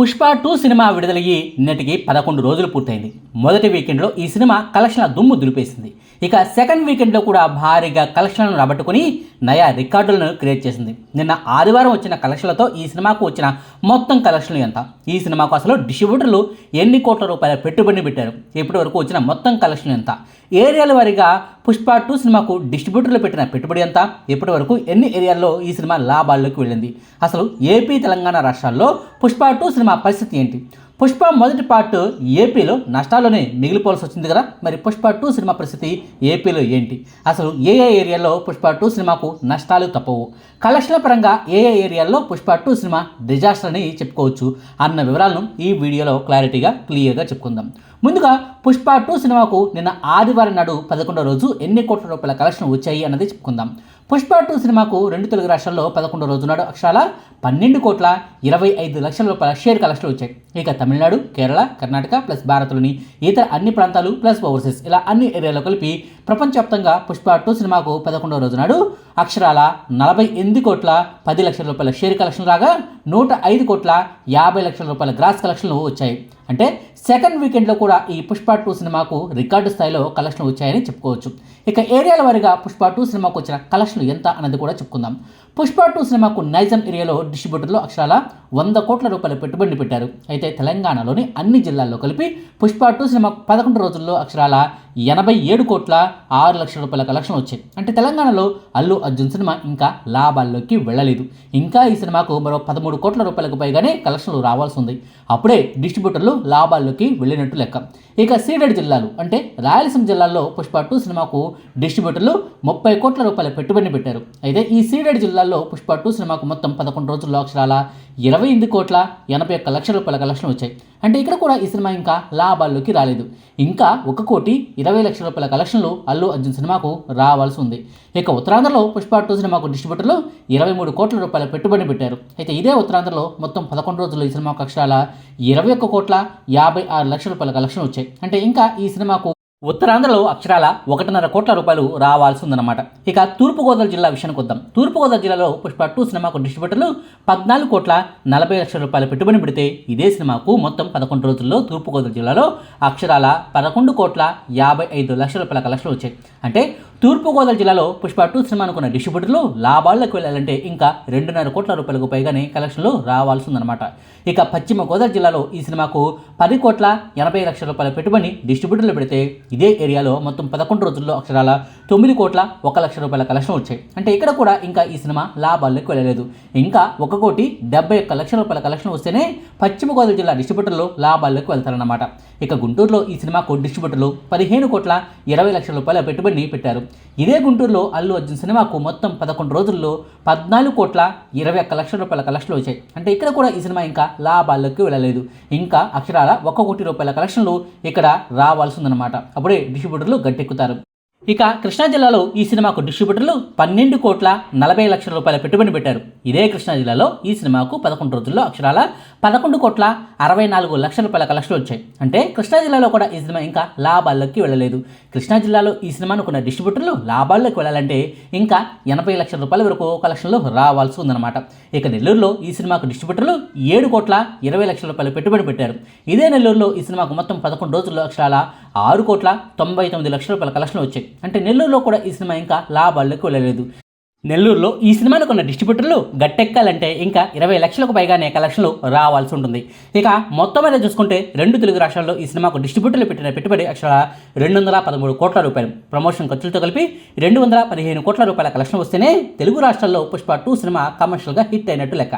Pushpa two cinema విడుదలయ్యి నిన్నటికి పదకొండు రోజులు పూర్తయింది. మొదటి వీకెండ్లో ఈ సినిమా కలెక్షన్ల దుమ్ము దులిపేసింది. ఇక సెకండ్ వీకెండ్లో కూడా భారీగా కలెక్షన్లను రాబట్టుకుని నయా రికార్డులను క్రియేట్ చేసింది. నిన్న ఆదివారం వచ్చిన కలెక్షన్లతో ఈ సినిమాకు వచ్చిన మొత్తం కలెక్షన్లు ఎంత? ఈ సినిమాకు అసలు డిస్ట్రిబ్యూటర్లు ఎన్ని కోట్ల రూపాయల పెట్టుబడిని పెట్టారు? ఇప్పటి వరకు వచ్చిన మొత్తం కలెక్షన్ ఎంత? ఏరియాల వారీగా పుష్ప టూ సినిమాకు డిస్ట్రిబ్యూటర్లు పెట్టిన పెట్టుబడి ఎంత? ఇప్పటి వరకు ఎన్ని ఏరియాల్లో ఈ సినిమా లాభాల్లోకి వెళ్ళింది? అసలు ఏపీ తెలంగాణ రాష్ట్రాల్లో పుష్ప టూ సినిమా పరిస్థితి ఏంటి? పుష్ప మొదటి పార్ట్ ఏపీలో నష్టాల్లోనే మిగిలిపోవాల్సి వచ్చింది కదా? మరి పుష్ప టూ సినిమా పరిస్థితి ఏపీలో ఏంటి? అసలు ఏ ఏ ఏరియాలో పుష్ప టూ సినిమాకు నష్టాలు తప్పవు? కలెక్షన్ల పరంగా ఏ ఏ ఏరియాల్లో పుష్ప టూ సినిమా డిజాస్టర్ అని చెప్పుకోవచ్చు అన్న వివరాలను ఈ వీడియోలో క్లారిటీగా క్లియర్గా చెప్పుకుందాం. ముందుగా పుష్ప టూ సినిమాకు నిన్న ఆదివారం నాడు పదకొండో రోజు ఎన్ని కోట్ల రూపాయల కలెక్షన్ వచ్చాయి అన్నది చెప్పుకుందాం. పుష్ప టూ సినిమాకు రెండు తెలుగు రాష్ట్రాల్లో పదకొండో రోజు నాడు అక్షరాల పన్నెండు కోట్ల ఇరవై ఐదు లక్షల రూపాయల షేర్ కలెక్షన్లు వచ్చాయి. ఇక తమిళనాడు కేరళ కర్ణాటక ప్లస్ భారత్లోని ఇతర అన్ని ప్రాంతాలు ప్లస్ ఓవర్సీస్ ఇలా అన్ని ఏరియాలో కలిపి ప్రపంచవ్యాప్తంగా పుష్ప టూ సినిమాకు పదకొండో రోజు నాడు అక్షరాల నలభై ఎనిమిది కోట్ల పది లక్షల రూపాయల షేర్ కలెక్షన్ రాగా నూట ఐదు కోట్ల యాభై లక్షల రూపాయల గ్రాస్ కలెక్షన్లు వచ్చాయి. అంటే సెకండ్ వీకెండ్లో కూడా ఈ పుష్ప టూ సినిమాకు రికార్డు స్థాయిలో కలెక్షన్లు వచ్చాయని చెప్పుకోవచ్చు. ఇక ఏరియాల వారిగా పుష్ప టూ సినిమాకు వచ్చిన కలెక్షన్లు ఎంత అన్నది కూడా చెప్పుకుందాం. పుష్ప టూ సినిమాకు నైజం ఏరియాలో డిస్ట్రిబ్యూటర్లు అక్షరాల వంద కోట్ల రూపాయల పెట్టుబడి పెట్టారు. అయితే తెలంగాణలోని అన్ని జిల్లాల్లో కలిపి పుష్ప టూ సినిమాకు పదకొండు రోజుల్లో అక్షరాల ఎనభై ఏడు కోట్ల ఆరు లక్షల రూపాయల కలెక్షన్ వచ్చాయి అంటే తెలంగాణలో అల్లు అర్జున్ సినిమా ఇంకా లాభాల్లోకి వెళ్ళలేదు. ఇంకా ఈ సినిమాకు మరో పదమూడు కోట్ల రూపాయలకు పైగానే కలెక్షన్లు రావాల్సి ఉంది. అప్పుడే డిస్ట్రిబ్యూటర్లు లాభాల్లోకి వెళ్ళినట్టు లెక్క. ఇక సీడెడ్ జిల్లాలు అంటే రాయలసీమ జిల్లాల్లో పుష్ప టూ సినిమాకు డిస్ట్రిబ్యూటర్లు ముప్పై కోట్ల రూపాయల పెట్టుబడిని పెట్టారు. అయితే ఈ సీడెడ్ జిల్లాల్లో పుష్ప టూ సినిమాకు మొత్తం పదకొండు రోజుల్లో అక్షరాల ఇరవై ఎనిమిది కోట్ల ఎనభై ఒక్క లక్షల రూపాయల కలెక్షన్ వచ్చాయి. అంటే ఇక్కడ కూడా ఈ సినిమా ఇంకా లాభాల్లోకి రాలేదు. ఇంకా ఒక కోటి ఇరవై లక్షల రూపాయల కలెక్షన్లు అల్లు అర్జున్ సినిమాకు రావాల్సి ఉంది. ఇక ఉత్తరాంధ్రలో పుష్ప టూ సినిమాకు డిస్ట్రిబ్యూటర్లు ఇరవై మూడు కోట్ల రూపాయల పెట్టుబడి పెట్టారు. అయితే ఇదే ఉత్తరాంధ్రలో మొత్తం పదకొండు రోజుల్లో ఈ సినిమా అక్షరాల ఇరవై ఒక్క కోట్ల యాభై ఆరు లక్షల రూపాయల కలెక్షన్ వచ్చాయి. అంటే ఇంకా ఈ సినిమాకు ఉత్తరాంధ్రలో అక్షరాల ఒకటిన్నర కోట్ల రూపాయలు రావాల్సి ఉందన్నమాట ఇక తూర్పుగోదావరి జిల్లా విషయానికి వద్దాం. తూర్పుగోదావరి జిల్లాలో పుష్ప టూ సినిమాకు డిస్ట్రిబ్యూటర్లు పద్నాలుగు కోట్ల నలభై లక్షల రూపాయల పెట్టుబడి పెడితే ఇదే సినిమాకు మొత్తం పదకొండు రోజుల్లో తూర్పుగోదావరి జిల్లాలో అక్షరాల పదకొండు కోట్ల యాభై ఐదు లక్షల రూపాయల కలెక్షన్లు వచ్చాయి. అంటే తూర్పుగోదావరి జిల్లాలో పుష్ప టూ సినిమా అనుకున్న డిస్ట్రిబ్యూటర్లు లాభాల్లోకి వెళ్ళాలంటే ఇంకా రెండున్నర కోట్ల రూపాయలకు పైగానే కలెక్షన్లు రావాల్సిందనమాట ఇక పశ్చిమ గోదావరి జిల్లాలో ఈ సినిమాకు పది కోట్ల ఎనభై లక్షల రూపాయల పెట్టుబడి డిస్ట్రిబ్యూటర్లు పెడితే ఇదే ఏరియాలో మొత్తం పదకొండు రోజుల్లో అక్షరాల తొమ్మిది కోట్ల ఒక లక్ష రూపాయల కలెక్షన్ వచ్చాయి. అంటే ఇక్కడ కూడా ఇంకా ఈ సినిమా లాభాల్లోకి వెళ్ళలేదు. ఇంకా ఒక కోటి డెబ్బై ఒక్క లక్షల రూపాయల కలెక్షన్ వస్తేనే పశ్చిమ గోదావరి జిల్లా డిస్ట్రిబ్యూటర్లు లాభాల్లోకి వెళ్తారన్నమాట. ఇక గుంటూరులో ఈ సినిమాకు డిస్ట్రిబ్యూటర్లు పదిహేను కోట్ల ఇరవై లక్షల రూపాయల పెట్టుబడిని పెట్టారు. ఇదే గుంటూరులో అల్లు అర్జున్ సినిమాకు మొత్తం పదకొండు రోజుల్లో పద్నాలుగు కోట్ల ఇరవై ఒక్క లక్షల రూపాయల కలెక్షన్లు వచ్చాయి. అంటే ఇక్కడ కూడా ఈ సినిమా ఇంకా లాభాల్లోకి వెళ్ళలేదు. ఇంకా అక్షరాల ఒక కోటి రూపాయల కలెక్షన్లు ఇక్కడ రావాల్సిందనమాట. అప్పుడే డిస్ట్రిబ్యూటర్లు గట్టెక్కుతారు. ఇక కృష్ణా జిల్లాలో ఈ సినిమాకు డిస్ట్రిబ్యూటర్లు పన్నెండు కోట్ల నలభై లక్షల రూపాయల పెట్టుబడి పెట్టారు. ఇదే కృష్ణా జిల్లాలో ఈ సినిమాకు పదకొండు రోజుల్లో అక్షరాల పదకొండు కోట్ల అరవై నాలుగు లక్షల రూపాయల కలెక్షన్లు వచ్చాయి. అంటే కృష్ణా జిల్లాలో కూడా ఈ సినిమా ఇంకా లాభాల్లోకి వెళ్ళలేదు. కృష్ణా జిల్లాలో ఈ సినిమాను కొన్న డిస్ట్రిబ్యూటర్లు లాభాల్లోకి వెళ్ళాలంటే ఇంకా ఎనభై లక్షల రూపాయల వరకు కలెక్షన్లు రావాల్సి ఉందన్నమాట. ఇక నెల్లూరులో ఈ సినిమాకు డిస్ట్రిబ్యూటర్లు ఏడు కోట్ల ఇరవై లక్షల రూపాయల పెట్టుబడి పెట్టారు. ఇదే నెల్లూరులో ఈ సినిమాకు మొత్తం పదకొండు రోజుల్లో అక్షరాల ఆరు కోట్ల తొంభై తొమ్మిది లక్షల రూపాయల కలెక్షన్లు వచ్చాయి. అంటే నెల్లూరులో కూడా ఈ సినిమా ఇంకా లాభాల్లోకి వెళ్ళలేదు. నెల్లూరులో ఈ సినిమాను కొన్న డిస్ట్రిబ్యూటర్లు గట్టెక్కాలంటే ఇంకా ఇరవై లక్షలకు పైగానే కలెక్షన్లు రావాల్సి ఉంటుంది. ఇక మొత్తం మీద చూసుకుంటే రెండు తెలుగు రాష్ట్రాల్లో ఈ సినిమాకు డిస్ట్రిబ్యూటర్లు పెట్టిన పెట్టుబడి అక్షర రెండు వందల పదమూడు కోట్ల రూపాయలు. ప్రమోషన్ ఖర్చులతో కలిపి రెండు వందల పదిహేను కోట్ల రూపాయల కలెక్షన్ వస్తేనే తెలుగు రాష్ట్రాల్లో పుష్ప టూ సినిమా కమర్షియల్గా హిట్ అయినట్టు లెక్క.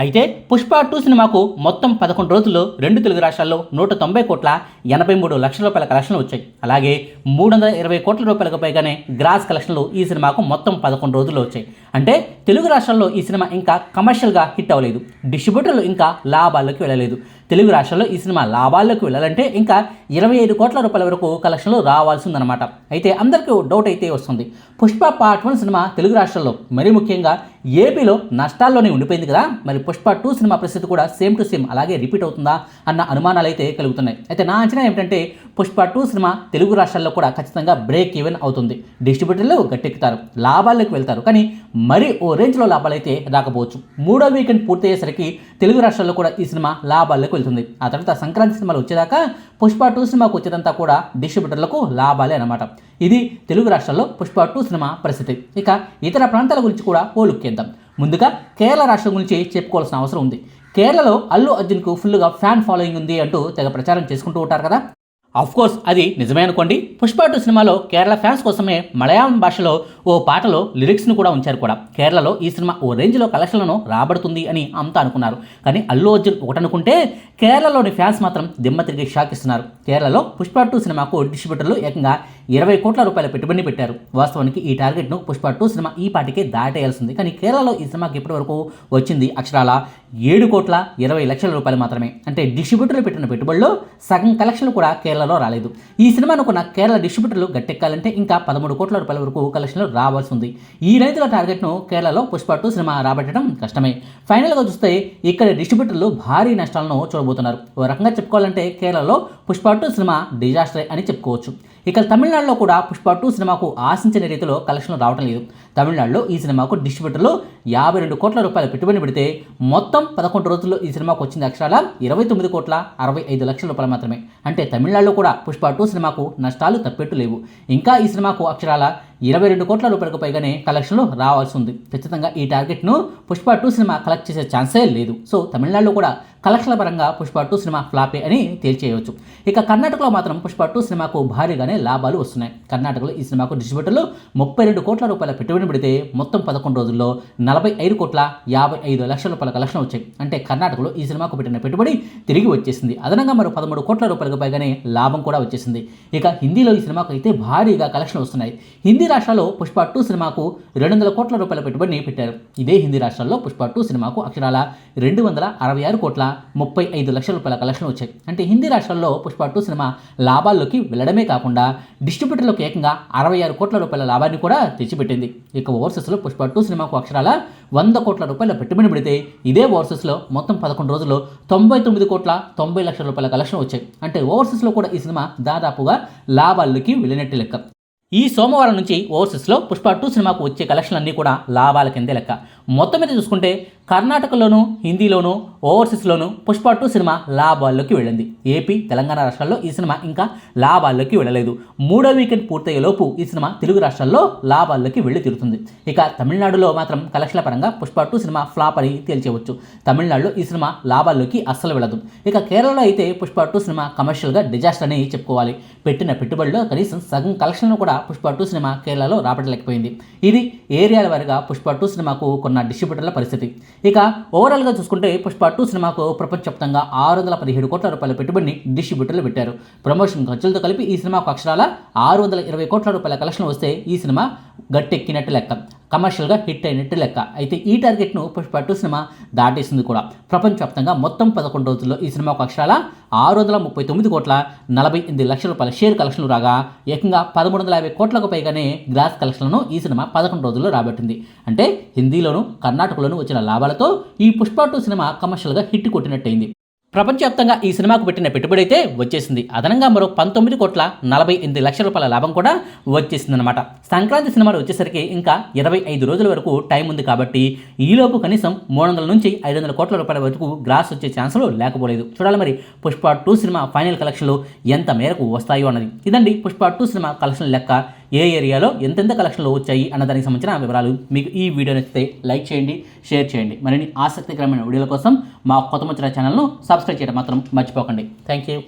అయితే పుష్ప టూ సినిమాకు మొత్తం పదకొండు రోజుల్లో రెండు తెలుగు రాష్ట్రాల్లో నూట తొంభై కోట్ల ఎనభై మూడు లక్షల రూపాయల కలెక్షన్లు వచ్చాయి. అలాగే మూడు వందల ఇరవై కోట్ల రూపాయలకు పైగానే గ్రాస్ కలెక్షన్లు ఈ సినిమాకు మొత్తం పదకొండు రోజుల్లో వచ్చాయి. అంటే తెలుగు రాష్ట్రాల్లో ఈ సినిమా ఇంకా కమర్షియల్గా హిట్ అవ్వలేదు. డిస్ట్రిబ్యూటర్లు ఇంకా లాభాల్లోకి వెళ్ళలేదు. తెలుగు రాష్ట్రాల్లో ఈ సినిమా లాభాల్లోకి వెళ్ళాలంటే ఇంకా ఇరవై ఐదు కోట్ల రూపాయల వరకు కలెక్షన్లు రావాల్సి ఉందన్నమాట అయితే అందరికీ డౌట్ అయితే వస్తుంది. Pushpa part one cinema Telugu రాష్ట్రాల్లో మరీ ముఖ్యంగా ఏపీలో నష్టాల్లోనే ఉండిపోయింది కదా. మరి పుష్ప టూ సినిమా పరిస్థితి కూడా సేమ్ టు సేమ్ అలాగే రిపీట్ అవుతుందా అన్న అనుమానాలు అయితే కలుగుతున్నాయి. అయితే నా అంచనా ఏమిటంటే పుష్ప టూ సినిమా తెలుగు రాష్ట్రాల్లో కూడా ఖచ్చితంగా బ్రేక్ ఈవెన్ అవుతుంది. డిస్ట్రిబ్యూటర్లు గట్టెక్కుతారు లాభాల్లోకి వెళ్తారు. కానీ మరి ఓ రేంజ్లో లాభాలైతే రాకపోవచ్చు. మూడో వీకెండ్ పూర్తయ్యేసరికి తెలుగు రాష్ట్రాల్లో కూడా ఈ సినిమా లాభాల్లోకి వెళ్తుంది. ఆ తర్వాత సంక్రాంతి సినిమాలు వచ్చేదాకా పుష్ప టూ సినిమాకు వచ్చేదంతా కూడా డిస్ట్రిబ్యూటర్లకు లాభాలే అనమాట ఇది తెలుగు రాష్ట్రాల్లో పుష్ప టూ సినిమా పరిస్థితి ఇక ఇతర ప్రాంతాల గురించి కూడా పోలుక్కేద్దాం ముందుగా కేరళ రాష్ట్రం గురించి చెప్పుకోవాల్సిన అవసరం ఉంది. కేరళలో అల్లు అర్జున్కు ఫుల్గా ఫ్యాన్ ఫాలోయింగ్ ఉంది అంటూ తెగ ప్రచారం చేసుకుంటూ ఉంటారు కదా. కోర్స్ అది నిజమే అనుకోండి. పుష్ప టూ సినిమాలో కేరళ ఫ్యాన్స్ కోసమే మలయాళం భాషలో ఓ పాటలో లిరిక్స్ను కూడా ఉంచారు కూడా. కేరళలో ఈ సినిమా ఓ రేంజ్లో కలెక్షన్లను రాబడుతుంది అని అంతా అనుకున్నారు. కానీ అల్లు అర్జున్ ఒకటనుకుంటే కేరళలోని ఫ్యాన్స్ మాత్రం దిమ్మ తిరిగి షాక్ ఇస్తున్నారు. కేరళలో పుష్ప టూ సినిమాకు డిస్ట్రిబ్యూటర్లు ఏకంగా ఇరవై కోట్ల రూపాయల పెట్టుబడి పెట్టారు. వాస్తవానికి ఈ టార్గెట్ను పుష్ప టూ సినిమా ఈ పాటికే దాటేయాల్సింది. కానీ కేరళలో ఈ సినిమాకి ఇప్పటి వరకు వచ్చింది అక్షరాల ఏడు కోట్ల ఇరవై లక్షల రూపాయలు మాత్రమే. అంటే డిస్ట్రిబ్యూటర్లు పెట్టిన పెట్టుబడిలో సగం కలెక్షన్లు కూడా కేరళ కేరళలో రాలేదు. ఈ సినిమా అనుకున్న కేరళ డిస్ట్రిబ్యూటర్లు గట్టెక్కాలంటే ఇంకా పదమూడు కోట్ల రూపాయల వరకు కలెక్షన్లు రావాల్సి ఉంది ఈ రైతుల టార్గెట్ను కేరళలో పుష్ప టూ సినిమా రాబట్టడం కష్టమే. ఫైనల్గా చూస్తే ఇక్కడ డిస్ట్రిబ్యూటర్లు భారీ నష్టాలను చూడబోతున్నారు. ఓ రకంగా చెప్పుకోవాలంటే కేరళలో పుష్ప టూ సినిమా డిజాస్టర్ అని చెప్పుకోవచ్చు. ఇక తమిళనాడులో కూడా పుష్ప టూ సినిమాకు ఆశించిన రీతిలో కలెక్షన్లు రావటం లేదు. తమిళనాడులో ఈ సినిమాకు డిస్ట్రిబ్యూటర్లు యాభై రెండు కోట్ల రూపాయల పెట్టుబడి పెడితే మొత్తం పదకొండు రోజుల్లో ఈ సినిమాకు వచ్చింది అక్షరాల ఇరవై తొమ్మిది కోట్ల అరవై ఐదు లక్షల రూపాయలు మాత్రమే. అంటే తమిళనాడులో కూడా పుష్ప టూ సినిమాకు నష్టాలు తప్పెట్టు లేవు. ఇంకా ఈ సినిమాకు అక్షరాల ఇరవై రెండు కోట్ల రూపాయలకు పైగానే కలెక్షన్లు రావాల్సి ఉంది. ఖచ్చితంగా ఈ టార్గెట్ను పుష్ప టూ సినిమా కలెక్ట్ చేసే ఛాన్సే లేదు. సో తమిళనాడులో కూడా కలెక్షన్ల పరంగా పుష్ప టూ సినిమా ఫ్లాపే అని తేల్చేయవచ్చు. ఇక కర్ణాటకలో మాత్రం పుష్ప టూ సినిమాకు భారీగానే లాభాలు వస్తున్నాయి. కర్ణాటకలో ఈ సినిమాకు డిస్ట్రిబ్యూటర్లు ముప్పై రెండు కోట్ల రూపాయల పెట్టుబడి పెడితే మొత్తం పదకొండు రోజుల్లో నలభై ఐదు కోట్ల యాభై ఐదు లక్షల రూపాయల కలెక్షన్ వచ్చాయి. అంటే కర్ణాటకలో ఈ సినిమాకు పెట్టిన పెట్టుబడి తిరిగి వచ్చేసింది. అదనంగా మరో పదమూడు కోట్ల రూపాయలకు పైగానే లాభం కూడా వచ్చేసింది. ఇక హిందీలో ఈ సినిమాకు అయితే భారీగా కలెక్షన్ వస్తున్నాయి. హిందీ రాష్ట్రాల్లో పుష్ప టూ సినిమాకు రెండు వందల కోట్ల రూపాయల పెట్టుబడిని పెట్టారు. ఇదే హిందీ రాష్ట్రాల్లో పుష్ప టూ సినిమాకు అక్షరాల రెండు వందల అరవై ఆరు కోట్ల ముప్పై ఐదు లక్షల రూపాయల కలెక్షన్ వచ్చాయి. అంటే హిందీ రాష్ట్రాల్లో పుష్ప టూ సినిమా లాభాల్లోకి వెళ్ళడమే కాకుండా డిస్ట్రిబ్యూటర్లకు ఏకంగా అరవై ఆరు కోట్ల రూపాయల లాభాన్ని కూడా తెచ్చిపెట్టింది. ఇక ఓవర్సెస్లో పుష్ప టూ సినిమాకు అక్షరాల వంద కోట్ల రూపాయల పెట్టుబడి పెడితే ఇదే ఓవర్సెస్లో మొత్తం పదకొండు రోజుల్లో తొంభై తొమ్మిది కోట్ల తొంభై లక్షల రూపాయల కలెక్షన్ వచ్చాయి. అంటే ఓవర్సెస్లో కూడా ఈ సినిమా దాదాపుగా లాభాల్లోకి వెళ్ళినట్టు లెక్క. ఈ సోమవారం నుంచి ఓవర్సీస్లో పుష్ప టూ సినిమాకు వచ్చే కలెక్షన్లన్నీ కూడా లాభాల కిందే లెక్క. మొత్తం మీద చూసుకుంటే కర్ణాటకలోను హిందీలోను ఓవర్సీస్లోను పుష్ప టూ సినిమా లాభాల్లోకి వెళ్ళింది. ఏపీ తెలంగాణ రాష్ట్రాల్లో ఈ సినిమా ఇంకా లాభాల్లోకి వెళ్ళలేదు. మూడో వీకెండ్ పూర్తయ్యేలోపు ఈ సినిమా తెలుగు రాష్ట్రాల్లో లాభాల్లోకి వెళ్ళి తీరుతుంది. ఇక తమిళనాడులో మాత్రం కలెక్షన్ల పరంగా పుష్ప టూ సినిమా ఫ్లాప్ అని తేల్చేవచ్చు. తమిళనాడులో ఈ సినిమా లాభాల్లోకి అస్సలు వెళ్ళదు. ఇక కేరళలో అయితే పుష్ప టూ సినిమా కమర్షియల్గా డిజాస్టర్ అని చెప్పుకోవాలి. పెట్టిన పెట్టుబడిలో కనీసం సగం కలెక్షన్లు కూడా పుష్ప టూ సినిమా కేరళలో రాబట్టలేకపోయింది. ఇది ఏరియాల వారిగా పుష్ప టూ సినిమాకు ఉన్న డిస్ట్రిబ్యూటర్ల పరిస్థితి. ఇక ఓవరాల్గా చూసుకుంటే పుష్ప టూ సినిమాకు ప్రపంచవ్యాప్తంగా ఆరు వందల పదిహేడు కోట్ల రూపాయల పెట్టుబడిని డిస్ట్రిబ్యూటర్లు పెట్టారు. ప్రమోషన్ ఖర్చులతో కలిపి ఈ సినిమాకు అక్షరాల ఆరు వందల ఇరవై కోట్ల రూపాయల కలెక్షన్ వస్తే ఈ సినిమా గట్టెక్కినట్టు లెక్క. కమర్షియల్గా హిట్ అయినట్టు లెక్క. అయితే ఈ టార్గెట్ను పుష్ప టూ సినిమా దాటేసింది కూడా. ప్రపంచవ్యాప్తంగా మొత్తం పదకొండు రోజుల్లో ఈ సినిమాకు అక్షరాల ఆరు వందల ముప్పై తొమ్మిది కోట్ల నలభై ఎనిమిది లక్షల రూపాయల షేర్ కలెక్షన్లు రాగా ఏకంగా పదమూడు వందల యాభై కోట్లకు పైగానే గ్రాస్ కలెక్షన్లను ఈ సినిమా పదకొండు రోజుల్లో రాబట్టింది. అంటే హిందీలోను కర్ణాటకలోను వచ్చిన లాభాలతో ఈ పుష్ప టూ సినిమా కమర్షియల్గా హిట్ కొట్టినట్టయింది. ప్రపంచవ్యాప్తంగా ఈ సినిమాకు పెట్టిన పెట్టుబడి అయితే వచ్చేసింది. అదనంగా మరో పంతొమ్మిది కోట్ల నలభై ఎనిమిది లక్షల రూపాయల లాభం కూడా వచ్చేసింది అనమాట సంక్రాంతి సినిమాలు వచ్చేసరికి ఇంకా ఇరవై ఐదు రోజుల వరకు టైం ఉంది కాబట్టి ఈలోపు కనీసం మూడు వందల నుంచి ఐదు వందల కోట్ల రూపాయల వరకు గ్రాస్ వచ్చే ఛాన్సులు లేకపోలేదు. చూడాలి మరి పుష్ప టూ సినిమా ఫైనల్ కలెక్షన్లు ఎంత మేరకు వస్తాయో అన్నది. ఇదండి పుష్ప టూ సినిమా కలెక్షన్ లెక్క. ఏ ఏరియాలో ఎంతెంత కలెక్షన్లు వచ్చాయి అన్న దానికి సంబంధించిన వివరాలు మీకు ఈ వీడియో నచ్చితే లైక్ చేయండి షేర్ చేయండి. మరిన్ని ఆసక్తికరమైన వీడియోల కోసం మా కొత్త ముచ్చట ఛానల్ను సబ్స్క్రైబ్ చేయడం మాత్రం మర్చిపోకండి. Thank you